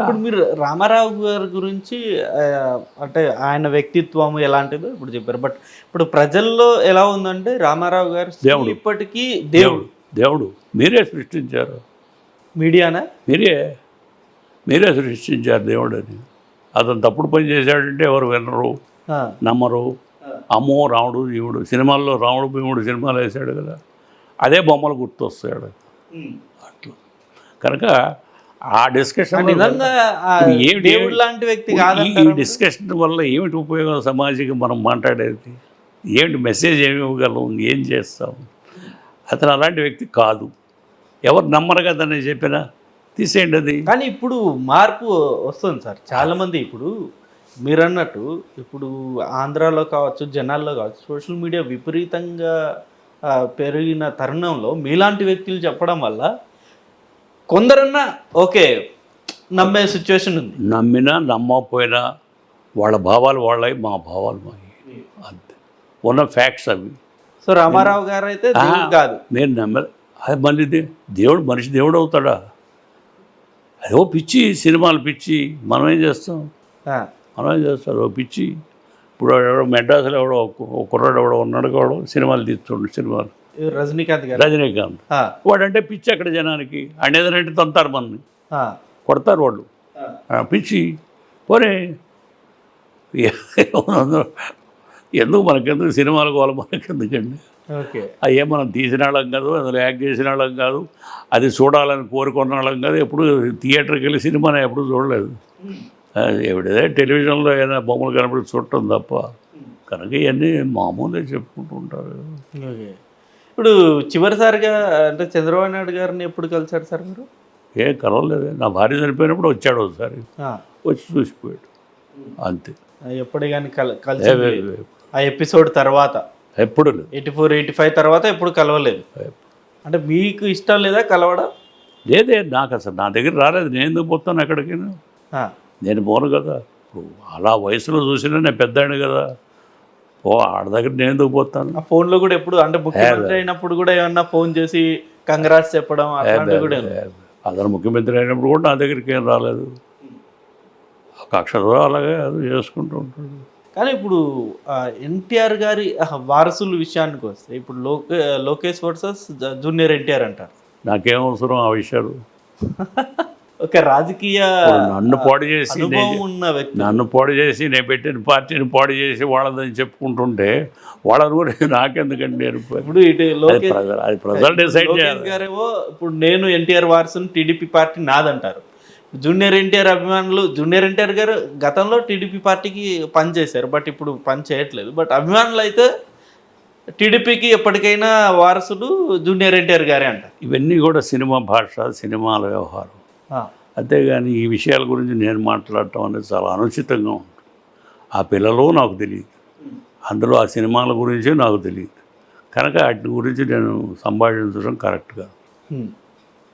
ఇప్పుడు మీరు రామారావు గారి గురించి అంటే ఆయన వ్యక్తిత్వం ఎలాంటిదో ఇప్పుడు చెప్పారు. బట్ ఇప్పుడు ప్రజల్లో ఎలా ఉందంటే రామారావు గారు దేవుడు. ఇప్పటికీ దేవుడు. దేవుడు. మీరే సృష్టించారు. మీడియానా? మీరే. మీరే సృష్టించారు దేవుడని. అతను తప్పుడు పని చేశాడంటే ఎవరు వినరు నమ్మరు. అమ్మో రాముడు భీముడు సినిమాల్లో రాముడు భీముడు సినిమాలు వేశాడు కదా. అదే బొమ్మలు గుర్తొస్తాడు. అట్లా. కనుక ఆ డిస్కషన్ దేవుడు లాంటి వ్యక్తి ఈ కాదంటారు డిస్కషన్ వల్ల ఏమిటి ఉపయోగం సమాజంకి మనం మాట్లాడేది? ఏమిటి మెసేజ్ ఏమి ఇవ్వగలం? ఏం చేస్తాం? అతను అలాంటి వ్యక్తి కాదు. ఎవరు నమ్మరు కదని చెప్పినా? తీసేయండి అది. కానీ ఇప్పుడు మార్పు వస్తుంది సార్. చాలా మంది ఇప్పుడు మీరు అన్నట్టు ఇప్పుడు ఆంధ్రాలో కావచ్చు జనాల్లో కావచ్చు సోషల్ మీడియా విపరీతంగా పెరిగిన తరుణంలో మీలాంటి వ్యక్తులు చెప్పడం వల్ల కొందరన్నా ఓకే నమ్మే సిచ్యువేషన్ ఉంది. నమ్మినా నమ్మకపోయినా వాళ్ళ భావాలు వాళ్ళవి మా భావాలు మావి. అంతే. ఉన్న ఫ్యాక్ట్స్ అవి. సో రామారావు గారు అయితే కాదు. నేను నమ్మ అది మళ్ళీ దేవుడు మనిషి దేవుడు అవుతాడా? అదో పిచ్చి సినిమాలు పిచ్చి. మనం ఏం చేస్తాం? మనం ఏం చేస్తారు ఓ పిచ్చి. ఇప్పుడు ఎవడో మెడ్రాస్లో ఎవడో ఒక కుర్రాడు ఎవడో ఉన్నాడు ఎవడో సినిమాలు తీస్తుండు సినిమాలు. రజనీకాంత్ గారు. రజనీకాంత్. వాడంటే పిచ్చి అక్కడ జనానికి. ఆయన ఏదంటే తంతారు ఆ, కొడతారు వాళ్ళు. పిచ్చి. పోనీ ఎందుకు మనకెందుకు సినిమాలకు వాళ్ళు మనకెందుకండి? ఓకే. అయ్యే మనం తీసిన వాళ్ళం కాదు అందులో యాక్ట్ చేసిన వాళ్ళం కాదు అది చూడాలని కోరుకున్న వాళ్ళం కాదు ఎప్పుడు థియేటర్కి వెళ్ళి సినిమాని ఎప్పుడు చూడలేదు. ఎవడిదే టెలివిజన్లో ఏదైనా బొమ్మలు కనబడి చూడటం తప్ప. కనుక ఇవన్నీ మామూలుగా చెప్పుకుంటూ ఉంటారు. ఇప్పుడు చివరిసారిగా అంటే చంద్రబాబు నాయుడు గారిని ఎప్పుడు కలిసారు సార్ మీరు? ఏ కలవలేదు. నా భార్య చనిపోయినప్పుడు వచ్చాడు ఒకసారి. వచ్చి చూసిపోయాడు. అంతే. ఎప్పుడు కానీ కల కలిసి ఆ ఎపిసోడ్ తర్వాత. ఎప్పుడు లేదు. ఎయిటీ ఫోర్ ఎయిటీ ఫైవ్ తర్వాత ఎప్పుడు కలవలేదు. అంటే మీకు ఇష్టం లేదా కలవడం? లేదే నాకు అసలు నా దగ్గర రాలేదు. నేను ఎందుకు పోతాను ఎక్కడికి నేను పోను కదా. అలా వయసులో చూసినా నేను పెద్దాడు కదా. ఓ ఆడ దగ్గర నేను ఎందుకు పోతాను? ఆ ఫోన్లో కూడా ఎప్పుడు అంటే ముఖ్యమంత్రి అయినప్పుడు కూడా ఏమన్నా ఫోన్ చేసి కంగ్రాట్స్ చెప్పడం అట్లాంటివి కూడా అతను ముఖ్యమంత్రి అయినప్పుడు కూడా నా దగ్గరికి ఏం రాలేదు. ఆ కక్షతో అలాగే అది చేసుకుంటూ ఉంటాడు. కానీ ఇప్పుడు ఎన్టీఆర్ గారి వారసుల విషయానికి వస్తే ఇప్పుడు లోకే లోకేష్ వర్సెస్ జూనియర్ ఎన్టీఆర్ అంటారు. నాకేం అవసరం ఆ విషయాలు? ఒక రాజకీయ నన్ను పాడు చేసి ఉన్న వ్యక్తి. నన్ను పాడు చేసి నేను పెట్టిన పార్టీని పాడు చేసి వాళ్ళదని చెప్పుకుంటుంటే వాళ్ళని కూడా నాకెందుకండి నేను? ఇప్పుడు ఇటు అది ప్రజలు డిసైడ్ చేయాలి. ఇప్పుడు నేను ఎన్టీఆర్ వారసుని టీడీపీ పార్టీ నాదంటారు. జూనియర్ ఎన్టీఆర్ అభిమానులు జూనియర్ ఎన్టీఆర్ గారు గతంలో టీడీపీ పార్టీకి పని చేశారు బట్ ఇప్పుడు పని చేయట్లేదు. బట్ అభిమానులు అయితే టీడీపీకి ఎప్పటికైనా వారసుడు జూనియర్ ఎన్టీఆర్ గారే అంటారు. ఇవన్నీ కూడా సినిమా భాష సినిమాల వ్యవహారం. అంతేగాని ఈ విషయాల గురించి నేను మాట్లాడటం అనేది చాలా అనుచితంగా ఉంటుంది. ఆ పిల్లలు నాకు తెలియదు. అందులో ఆ సినిమాల గురించి నాకు తెలియదు. కనుక వాటి గురించి నేను సంభాషించడం కరెక్ట్ కాదు.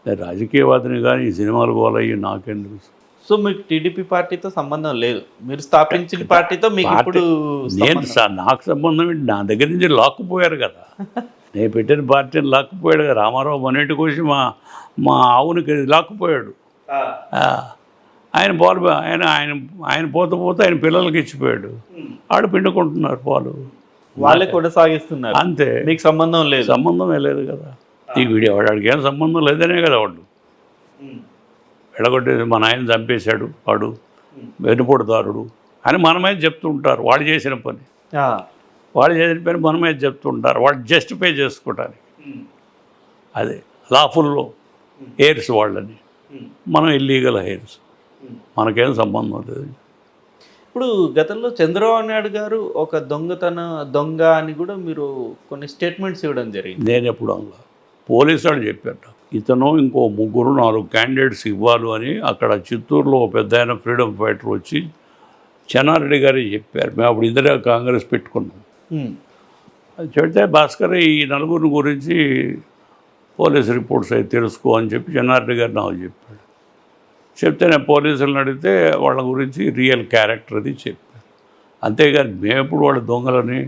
నేను రాజకీయవాదిని కానీ ఈ సినిమాలు పోలయ్యి నాకేం తెలుసు సో మీకు టీడీపీ పార్టీతో సంబంధం లేదు. మీరు స్థాపించిన పార్టీతో మీకు ఇప్పుడు నేను నాకు సంబంధం ఏంటి? నా దగ్గర నుంచి లాక్కుపోయారు కదా. నేను పెట్టిన పార్టీని లాక్కుపోయాడు కదా. రామారావు మొన్నటి కోసి మా మా ఆవునికి లాక్కుపోయాడు. ఆయన పాలు ఆయన ఆయన ఆయన పోతూ పోతే ఆయన పిల్లలకి ఇచ్చిపోయాడు. ఆడు పిండుకుంటున్నారు పాలు. వాళ్ళే కొనసాగిస్తున్నారు. అంతే. మీకు సంబంధం లేదు. సంబంధమే లేదు కదా. ఈ వీడియో వాడికి ఏం సంబంధం లేదనే కదా వాడు. హ్మ్. ఎడగొట్టేసి మా నాయన చంపేశాడు వాడు. వెనుపొడతారుడు అని మనమే చెప్తుంటారు. వాడు చేసిన పని. ఆ, వాడు చేసిన పని మనమే చెప్తుంటారు. వాడు జస్టిఫై చేసుకోవటానికి. అదే. లాఫుల్లో హెయిర్స్ వాళ్ళని. మనం ఇల్లీగల్ హెయిర్స్ హ్మ్. మనకేం సంబంధం లేదు. ఇప్పుడు గతంలో చంద్రబాబు నాయుడు గారు ఒక దొంగతన దొంగ అని కూడా మీరు కొన్ని స్టేట్మెంట్స్ ఇవ్వడం జరిగింది. నేను ఎప్పుడు అలా పోలీసు వాళ్ళు చెప్పారు ఇతను ఇంకో ముగ్గురు నాలుగు క్యాండిడేట్స్ ఇవ్వాలి అని అక్కడ చిత్తూరులో ఒక పెద్ద ఆయన ఫ్రీడమ్ ఫైటర్ వచ్చి చెన్నారెడ్డి గారు చెప్పారు. మేము అప్పుడు ఇద్దరే కాంగ్రెస్ పెట్టుకున్నాం. చెబితే భాస్కర్ ఈ నలుగురిని గురించి పోలీస్ రిపోర్ట్స్ అవి తెలుసుకో అని చెప్పి చెన్నారెడ్డి గారు నాకు చెప్పాడు. చెప్తే నేను పోలీసులను అడిగితే వాళ్ళ గురించి రియల్ క్యారెక్టర్ అది చెప్పారు. అంతేగాని మేము ఎప్పుడు వాళ్ళ దొంగలని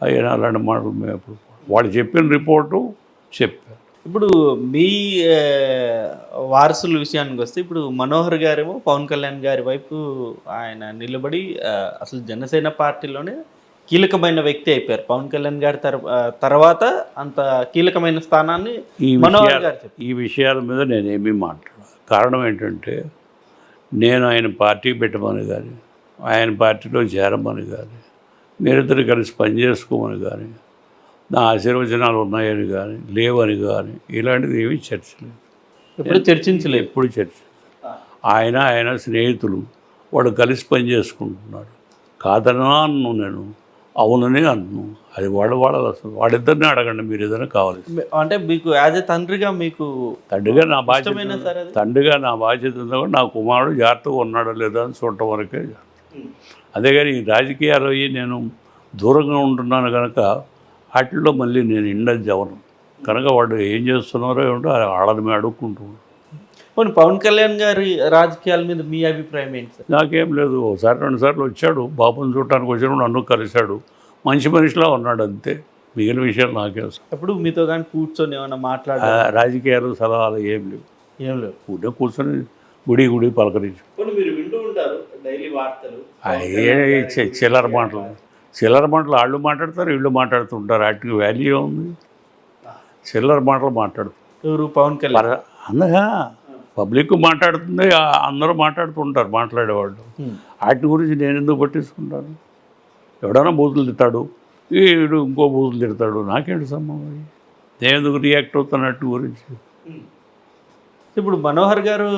అయినా అలాంటి మాటలు మేము ఎప్పుడు వాళ్ళు చెప్పిన రిపోర్టు చెప్పారు. ఇప్పుడు మీ వారసుల విషయానికి వస్తే ఇప్పుడు మనోహర్ గారేమో పవన్ కళ్యాణ్ గారి వైపు ఆయన నిలబడి అసలు జనసేన పార్టీలోనే కీలకమైన వ్యక్తి అయిపోయారు. పవన్ కళ్యాణ్ గారి తర్వాత అంత కీలకమైన స్థానాన్ని ఈ విషయాలు ఈ విషయాల మీద నేనేమీ మాట్లాడ కారణం ఏంటంటే నేను ఆయన పార్టీ పెట్టమని కానీ ఆయన పార్టీలో చేరమని కానీ మీరిద్దరు కలిసి పనిచేసుకోమని కానీ నా ఆశీర్వచనాలు ఉన్నాయని కానీ లేవని కానీ ఇలాంటిది ఏమీ చర్చ లేదు ఎప్పుడు చర్చించలేదు? ఎప్పుడు చర్చ ఆయన ఆయన స్నేహితులు వాడు కలిసి పని చేసుకుంటున్నాడు కాదనా అన్ను నేను. అవునని అన్ను. అది వాడు వాడాలి అసలు. వాడిద్దరిని అడగండి మీరు ఏదైనా కావాలి. అంటే మీకు యాజ్ ఎ తండ్రిగా మీకు తండ్రిగా నా బాధ్యత తండ్రిగా నా బాధ్యత ఉందో నా కుమారుడు జాగ్రత్తగా ఉన్నాడో లేదా అని చూడటం వరకే అంతేగాని ఈ రాజకీయాలు అయ్యి నేను దూరంగా ఉంటున్నాను కనుక వాటిల్లో మళ్ళీ నేను ఇండస్ జవను. కనుక వాడు ఏం చేస్తున్నారో ఏమిటో వాళ్ళని మేము అడుక్కుంటున్నాను పోనీ పవన్ కళ్యాణ్ గారి రాజకీయాల మీద మీ అభిప్రాయం ఏంటి సార్? నాకేం లేదు. ఒకసారి రెండు సార్లు వచ్చాడు. బాబుని చూడటానికి వచ్చినప్పుడు నన్ను కలిశాడు. మంచి మనిషిలా ఉన్నాడు అంతే. మిగిలిన విషయాలు నాకే. అప్పుడు మీతో కానీ కూర్చొని ఏమైనా మాట్లాడ రాజకీయాలు సలహాలు ఏం లేవు. ఏం లేవు. ఊరికే కూర్చొని గుడి గుడి పలకరించు. మీరు వింటూ ఉంటారు డైలీ వార్తలు. అయ్యే చి- చిల్లర మాటలు. చిల్లర మాటలు వాళ్ళు మాట్లాడతారు వీళ్ళు మాట్లాడుతుంటారు. వాటికి వాల్యూ ఉంది చిల్లర మాటలు మాట్లాడుతారు ఎవరు? పవన్ కళ్యాణ్? అనగా పబ్లిక్ మాట్లాడుతుంది అందరూ మాట్లాడుతుంటారు మాట్లాడేవాళ్ళు. వాటి గురించి నేను ఎందుకు పట్టించుకుంటాను? ఎవడైనా బూతులు తిట్టాడు వీడు ఇంకో బూతులు తిడతాడు నాకేంటి సంబంధం? నేను ఎందుకు రియాక్ట్ అవుతున్నట్టు గురించి? ఇప్పుడు మనోహర్ గారు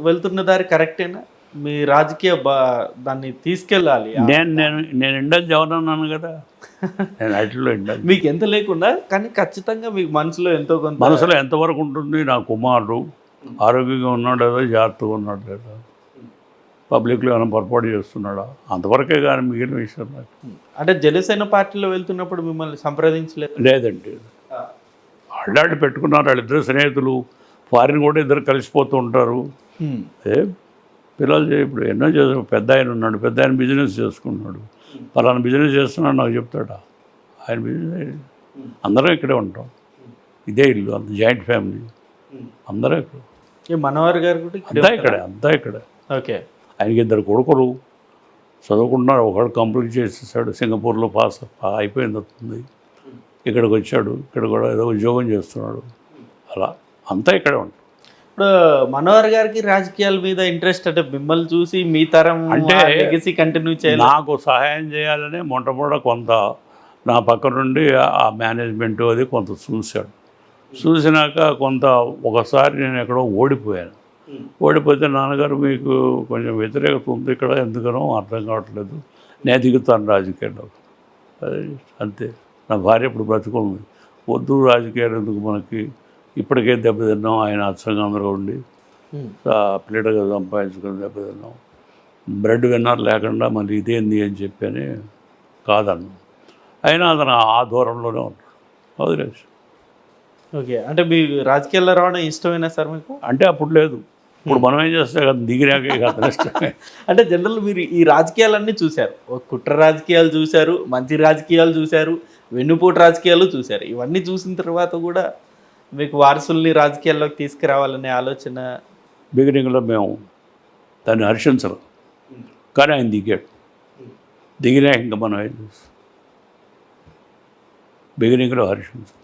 వెళ్తున్న దారి కరెక్టేనా? మీ రాజకీయ బా దాన్ని తీసుకెళ్ళాలి. నేను నేను నేను ఇండస్ జవన్ అన్నాను కదా. నేను వాటిలో ఇండస్ మీకు ఎంత లేకుండా కానీ ఖచ్చితంగా మీకు మనసులో ఎంతో కొంత మనసులో ఎంతవరకు ఉంటుంది నా కుమారుడు? ఆరోగ్యంగా ఉన్నాడు లేదా జాగ్రత్తగా ఉన్నాడు లేదా? పబ్లిక్లో ఏమైనా పొరపాటు చేస్తున్నాడా? అంతవరకే కానీ మిగిలిన విషయం నాకు. అంటే జనసేన పార్టీలో వెళ్తున్నప్పుడు మిమ్మల్ని సంప్రదించలేదు? లేదండి. వాళ్ళాళ్ళు పెట్టుకున్నారు వాళ్ళిద్దరు స్నేహితులు ఫారిన్ కూడా ఇద్దరు కలిసిపోతూ ఉంటారు. ఏ? పిల్లలు చే- ఇప్పుడు ఎన్నో చేసు పెద్ద ఆయన ఉన్నాడు పెద్ద ఆయన బిజినెస్ చేసుకుంటున్నాడు. పలానా బిజినెస్ చేస్తున్నాడు నాకు చెప్తాడా? ఆయన బిజినెస్ అందరం ఇక్కడే ఉంటాం. ఇదే ఇల్లు అంత జాయింట్ ఫ్యామిలీ. అందరం ఇక్కడ. మనోహర్ గారు కూడా ఇక్కడే అంతా? ఇక్కడే అంతా ఇక్కడే. ఓకే. ఆయనకి ఇద్దరు కొడుకులు. చదువుకుంటున్నారు ఒకడు కంప్లీట్ చేసేసాడు సింగపూర్లో పాస్ అయిపోయింది వస్తుంది ఇక్కడికి వచ్చాడు ఇక్కడ కూడా ఏదో ఉద్యోగం చేస్తున్నాడు. అలా అంతా ఇక్కడే ఉంటాం. ఇప్పుడు మనోహర్ గారికి రాజకీయాల మీద ఇంట్రెస్ట్ అంటే మిమ్మల్ని చూసి మీ తరం అంటే లెగసీ కంటిన్యూ చేయాలి. నాకు సహాయం చేయాలని మొట్టమొదట కొంత నా పక్క నుండి ఆ మేనేజ్మెంట్ అది కొంత చూశాడు. చూసినాక కొంత ఒకసారి నేను ఎక్కడో ఓడిపోయాను. ఓడిపోతే నాన్నగారు మీకు కొంచెం వ్యతిరేకత ఉంది ఇక్కడ ఎందుకనో అర్థం కావట్లేదు. నేను దిగుతాను రాజకీయాల్లో. అది అంతే. నా భార్య ఇప్పుడు బ్రతుకుంది. వద్దు రాజకీయాలు ఎందుకు మనకి? ఇప్పటికే దెబ్బతిన్నాం ఆయన అచ్చంగా ఉండి. హ్మ్. ఆ ప్లేట్గా సంపాదించుకుని దెబ్బతిన్నాం బ్రెడ్ విన్నర్ లేకుండా మళ్ళీ ఇదేంది అని చెప్పని కాదన్ను. అయినా అతను ఆ దూరంలోనే ఉంటాడు. వదిలేసి. ఓకే. అంటే మీ రాజకీయాల్లో రావడం ఇష్టమేనా సార్ మీకు? అంటే అప్పుడు లేదు. ఇప్పుడు మనం ఏం చేస్తే కదా అతని ఇష్టమే అంటే జనరల్ మీరు ఈ రాజకీయాలన్నీ చూశారు. కుట్ర రాజకీయాలు చూశారు మంచి రాజకీయాలు చూశారు వెన్నుపోటు రాజకీయాలు చూశారు. ఇవన్నీ చూసిన తర్వాత కూడా మీకు వారసుల్ని రాజకీయాల్లోకి తీసుకురావాలనే ఆలోచన బిగినింగ్లో మేము దాన్ని హర్షించరు. కానీ ఆయన దిగాడు. దిగినా ఇంకా మనం ఏం చేస్తాం? బిగినింగ్లో హర్షించరు.